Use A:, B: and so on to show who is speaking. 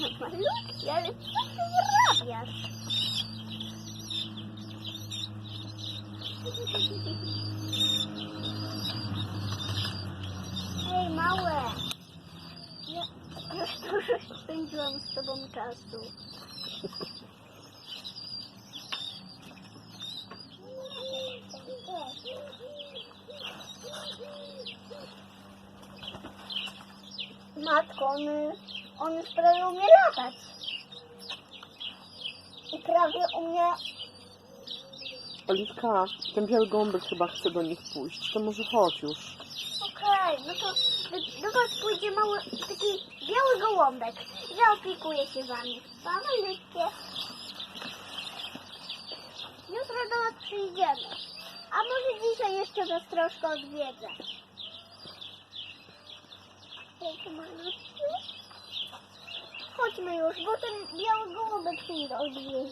A: malutki, ale co ty wyrabiasz? Ej, małe! Ja już dużo spędziłam z tobą czasu. Matko, on, on już prawie umie latać. I prawie umie...
B: Oliwka, ten biały gąbek chyba chce do nich pójść. To może chodź już.
A: Okej, no to do, was pójdzie mały, taki biały gołąbek. Zaopiekuje się wami. Pa, malutkie. Jutro do was przyjdziemy. A może dzisiaj jeszcze was troszkę odwiedzę. Jak malutki. Chodźmy już, bo ten biały gołąbek się nie odwiedzi.